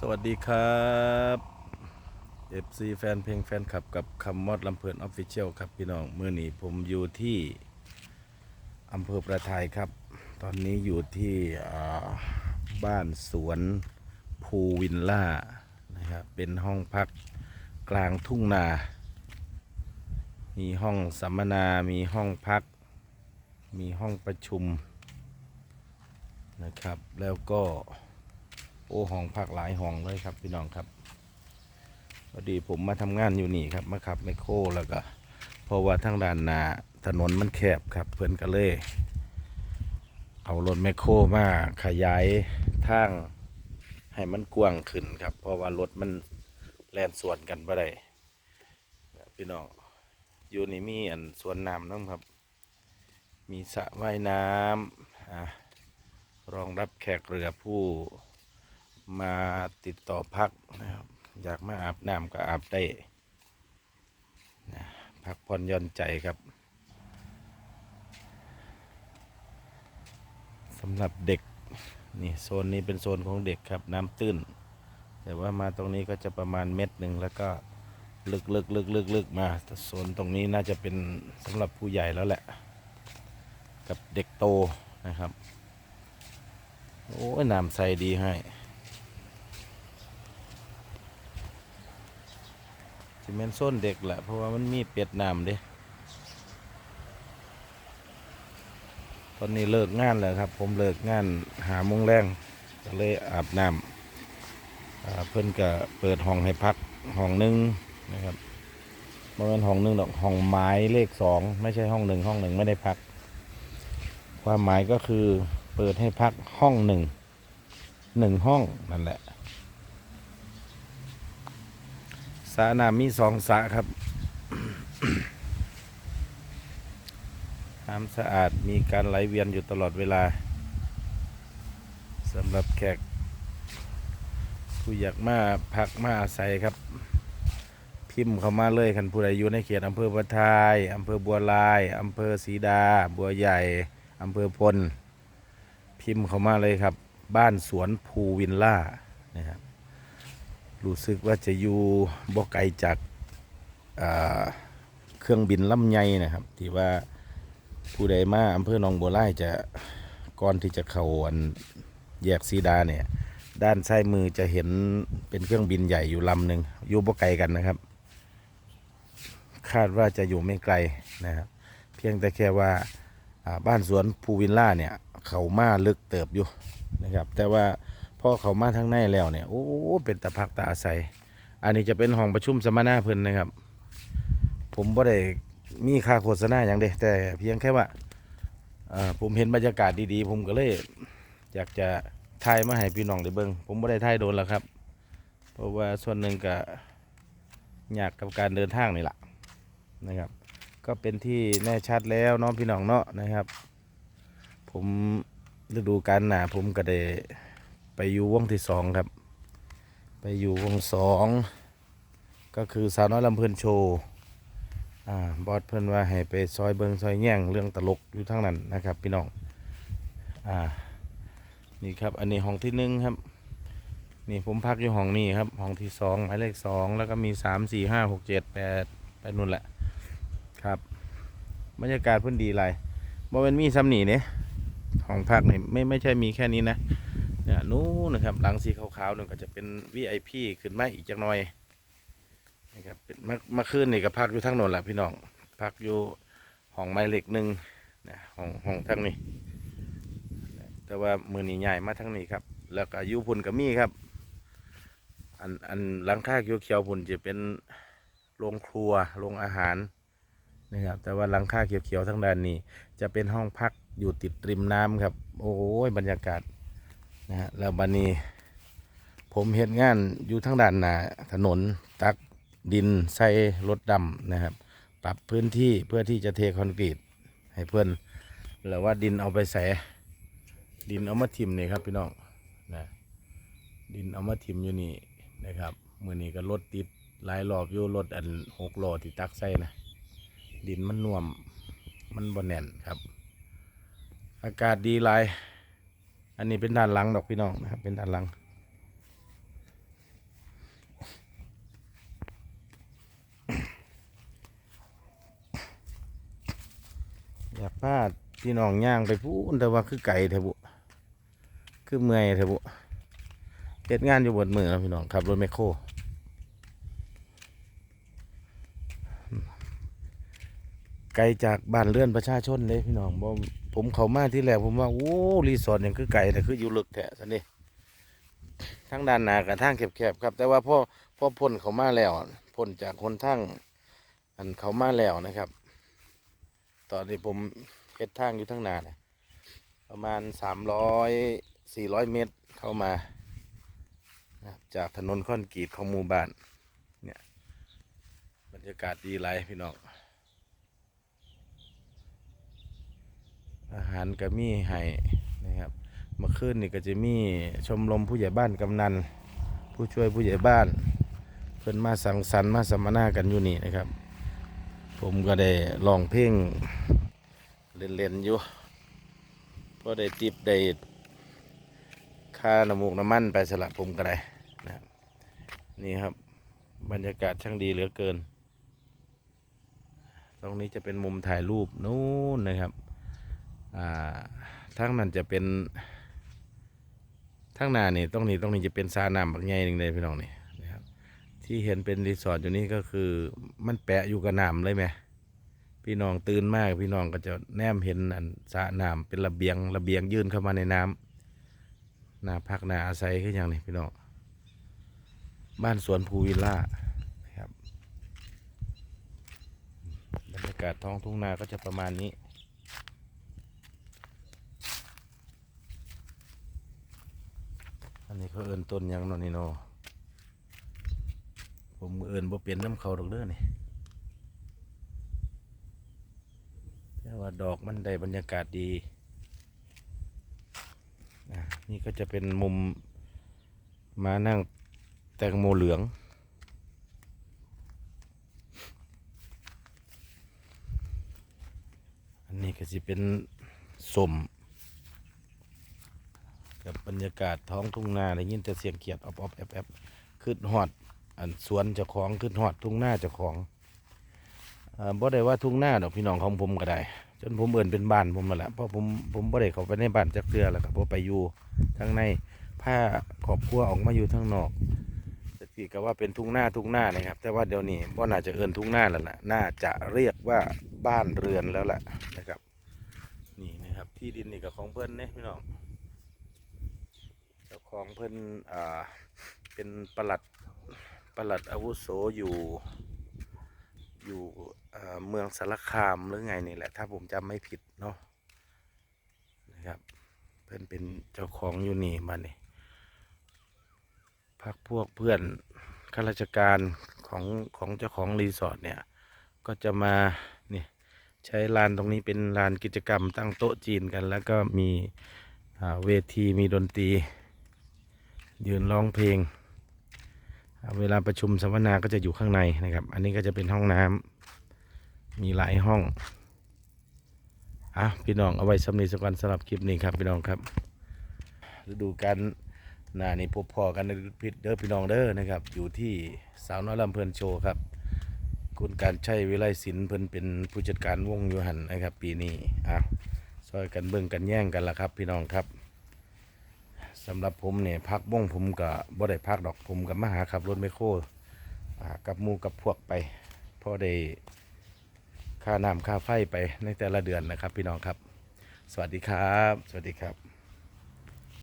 สวัสดีครับ FC แฟนเพลงแฟนคลับกับคำมอดลำเพลินออฟฟิเชียลครับพี่น้องเมื่อนี้ผมอยู่ที่อำเภอประทายครับ ตอนนี้อยู่ที่บ้านสวนภูวินล่านะครับเป็นห้องพักกลางทุ่งนา มีห้องสัมมนา มีห้องพัก มีห้องประชุมนะครับ แล้วก็ โอ้ห้องพักหลายห้องเลยครับพี่น้องครับพอดีผมมาทำงานอยู่นี่ครับมาขับไมโครแล้วก็เพราะว่าทางด้านหนาถนนมันแคบครับเพื่อนก็เลย เอารถแมโครมาขยายทางให้มันกว้างขึ้นครับ เพราะว่ารถมันแล่นสวนกันบ่ได้พี่น้องอยู่นี่มีอันสวนน้ำน้ำครับ มีสระว่ายน้ำอะรองรับแขกเรือผู้ มาติดต่อพักนะครับ อยากมาอาบน้ำก็อาบได้นะพักผ่อนย่อนใจครับสำหรับเด็กนี่โซนนี้เป็นโซนของเด็กครับน้ำตื้น แต่ว่ามาตรงนี้ก็จะประมาณเม็ดหนึ่งแล้วก็ลึกลึกลึกลึกลึกมาโซนตรงนี้น่าจะเป็นสำหรับผู้ใหญ่แล้วแหละ กับเด็กโตนะครับ โอ้ยน้ำใสดีให้ สิเมนส้นเด็กแหละเพราะว่ามันมีเป็ดน้ำเด้ตอนนี้เลิกงานแล้วครับ ผมเลิกงานหามงแรงก็เลยอาบน้ำเพิ่อนก็เปิดห้องให้พักห้องหนึ่งนะครับมันเป็นห้องหนึ่งดอกห้องไม้เลขสองไม่ใช่ห้องหนึ่งห้องหนึ่งไม่ได้พัก ความหมายก็คือเปิดให้พักห้องหนึ่งหนึ่งห้องนั่นแหละ สระน้ำมีสองสระครับน้ำสะอาดมีการไหลเวียนอยู่ตลอดเวลาสำหรับแขก ผู้อยากมาพักมาอาศัยครับ พิมพ์เข้ามาเลยคันผู้ใดอยู่ในเขตอำเภอประทายอำเภอบัวลายอำเภอศรีดา บัวใหญ่อำเภอพล พิมพ์เข้ามาเลยครับ บ้านสวนภูวินล่านะครับ รู้สึกว่าจะอยู่บ่ไกลจากาเครื่องบินลำไยนะครับ ที่ว่าผู้ใดมาอำเภอหนองบัวไล่จะก่อนที่จะเข้าอันแยกซีดาเนี่ย ด้านซ้ายมือจะเห็นเป็นเครื่องบินใหญ่อยู่ลำหนึ่งอยู่บ่ไกลกันนะครับ คาดว่าจะอยู่ไม่ไกลนะครับ เพียงแต่แค่ว่าาบ้านสวนภูวินล่าเนี่ย เขามาลึกเติบอยู่นะครับ แต่ว่า อเขามาทางในแล้วเนี่ยโอ้เป็นตะพักตาอาศัย อันนี้จะเป็นห้องประชุมสัมมนาเพิ่นนะครับ ผมบ่ได้มีค่าโฆษณาอย่างเดียแต่เพียงแค่ว่าผมเห็นบรรยากาศดีๆ ผมก็เลยอยากจะถ่ายมาให้พี่น้องได้เบิ่งผมบ่ได้ถ่ายโดนแล้วครับ เพราะว่าส่วนหนึ่งก็ยากกับการเดินทางนี่แหละนะครับ ก็เป็นที่แน่ชัดแล้วน้องพี่น้องเนาะนะครับ ผมฤดูกาลหนาผมก็ได้ ไปอยู่วงที่สองครับ ไปอยู่วงสองก็คือสาวน้อยลำเพลินโชว์อ่าบอสเพิ่นว่าให้ไปซอยเบิงซอยแง่งเรื่องตลกอยู่ทั้งนั้นนะครับ พี่น้องอ่านี่ครับอันนี้ห้องที่หนึ่งครับนี่ผมพักอยู่ห้องนี้ครับห้องที่สองหมายเลขสองแล้วก็มีสามสี่ห้าหกเจ็ดแปดไปนู่นแหละครับบรรยากาศเพิ่นดีไรบ่เป็นมีซ้ำหนีเนี่ยห้องพักนี่ไม่ไม่ใช่มีแค่นี้นะ เนี่ยนู้นนะครับหลังสีขาวๆนึงก็จะเป็น VIP ขึ้นมาอีกจักหน่อยนะครับเป็นมามาคืนนี่ก็พักอยู่ทั้งนนแหละพี่น้องพักอยู่ห้องไม้เหล็กหนึ่งนะห้องห้องทั้งนี้ แต่ว่ามือนี้ใหญ่มาทั้งนี้ครับ แล้วก็อยูพุ่นก็มีครับ อันอันหลังคาเขียวๆพุ่นจะเป็นโรงครัวโรงอาหารนะครับแต่ว่าหลังคาเขียวๆทั้งด้านนี้ จะเป็นห้องพักอยู่ติดริมน้ำครับ โอ้ยบรรยากาศ นะฮะแล้วบันนี้ ผมเห็นงานอยู่ทั้งด้านหน้าถนนตักดินใส่รถดำนะครับ ปรับพื้นที่เพื่อที่จะเทคอนกรีต ให้เพื่อนแล้วว่าดินเอาไปใส่ดินเอามาทิมนี่ครับพี่น้องนะดินเอามาทิมอยู่นี่นะครับมือนี้ก็รถติดหลายรอบอยู่รถอันหกล้อที่ตักใส่นะดินมันน่วมมันบนแน่นครับ อากาศดีหลาย อันนี้เป็นด้านหลังดอกพี่น้องนะครับ เป็นด้านหลัง อยากพาดพี่น้องย่างไปพูนแต่ว่าคือไก่เทบุคือเมื่อยเทบุเจ็ดงานอยู่บนมือแล้วพี่น้องครับรถแมคโครไกลจากบ้านเลื่อนประชาชนเลยพี่น้องบ่ ผมเข้ามาที่แรกผมว่าโอ้รีสอร์ทยังคือไก่แต่คืออยู่ลึกแท้สันนี่ทั้งด้านหนากับทางแคบๆครับ แต่ว่าพ่อพ่อพ้นเขามาแล้วพ้นจากคนทั้งอันเขามาแล้วนะครับ ตอนนี้ผมเฮ็ดทางอยู่ทั้งนานะประมาณสามร้อยสี่ร้อยเมตรเข้ามาจากถนนคอนกรีตของหมู่บ้านเนี่ยบรรยากาศดีไรพี่น้อง อาหารก็มีให้นะครับเมื่อคืนนี่ก็จะมีชมรมผู้ใหญ่บ้านกำนัน ผู้ช่วยผู้ใหญ่บ้าน เพิ่นมาสังสรรค์มาสัมมนากันอยู่นี่นะครับ ผมก็ได้ลองเพลงเล่นๆอยู่พอได้ติบได้ค่าน้ำมูกน้ำมันไปสละผมก็ได้นะนี่ครับ บรรยากาศช่างดีเหลือเกิน ตรงนี้จะเป็นมุมถ่ายรูปนู้นนะครับ ทั้งนั้นจะเป็นทั้งหน้านี่ตรงนี้ตรงนี้จะเป็นสระน้ำบางใหญ่หนึ่งเลยพี่น้องนี่นะครับ ที่เห็นเป็นรีสอร์ทอยู่นี่ก็คือมันแปะอยู่กับน้ำเลยไหมพี่น้องตื่นมากพี่น้องก็จะแนมเห็นอันสระน้ำเป็นระเบียงระเบียงยื่นเข้ามาในน้ำหน้าพักหน้าอาศัยขึ้นอย่างนี้พี่น้องบ้านสวนภูวิลล่านะครับบรรยากาศท้องทุ่งนาก็จะประมาณนี้ อันนี้ เขาเอินต้นยังนอนนี่เนอผมเอินบ่เปลี่ยนน้ำเขาดอกเด้อนี่แต่ว่าดอกมันได้บรรยากาศดีนี่ก็จะเป็นมุมมานั่งแตงโมเหลือง อันนี้ก็จะเป็นสม กับบรรยากาศท้องทุ่งนาได้ยินแต่เสียงเขียดออบออบแอบแอบขึ้นหอด อันสวนเจ้าของขึ้นหอดทุ่งนาเจ้าของอ่าบ่ได้ว่าทุ่งนาดอกพี่น้องของผมก็ได้ จนผมเอินเป็นบ้านผมมาแหละเพราะผมผมบ่ได้เข้าไปในบ้านจักเทือแล้วก็บ่ไปอยู่ทั้งในผ้าครอบครัวออกมาอยู่ทั้งนอกแต่ที่ก็ว่าเป็นทุ่งนาทุ่งนานะครับ แต่ว่าเดี๋ยวนี้บ่น่าจะเอินทุ่งนาแล้วล่ะน่าจะเรียกว่าบ้านเรือนแล้วล่ะนะครับ นี่นะครับที่ดินนี่ก็ของเพื่อนเนี่ยพี่น้อง ของเพิ่นอ่าเป็นประหลัดประหลัดอาวุโสอยู่อยู่อ่าเมืองสารคามหรือไงนี่แหละ ถ้าผมจำไม่ผิดเนาะนะครับเพิ่นเป็นเจ้าของอยู่นี่มานี่พักพวกเพื่อนข้าราชการของของเจ้าของรีสอร์ทเนี่ยก็จะมานี่ใช้ลานตรงนี้เป็นลานกิจกรรมตั้งโต๊ะจีนกัน แล้วก็มีเวทีมีดนตรี ยืนร้องเพลง เวลาประชุมสัมมนาก็จะอยู่ข้างในนะครับ อันนี้ก็จะเป็นห้องน้ำมีหลายห้องอะพี่น้องเอาไว้สำนีสักวันสำหรับคลิปนี้ครับพี่น้องครับฤดูการหน้านี้พบพอกันในพิษเด้อพี่น้องเด้อนะครับ อยู่ที่สาวน้อยลำเพลินโชว์ครับคุณการใช้วิไลศิลป์เพิ่นเป็นผู้จัดการวงยูหันนะครับ ปีนี้อะซอยกันเบิ่งกันแย่งกันละครับ พี่น้องครับ สำหรับผมเนี่ยพักบ้งผมกับบ่ได้พักดอกผมกับมาหาขับรถไมโครกับมูกับพวกไปพอได้ค่าน้ำค่าไฟไปในแต่ละเดือนนะครับ พี่น้องครับ สวัสดีครับ สวัสดีครับ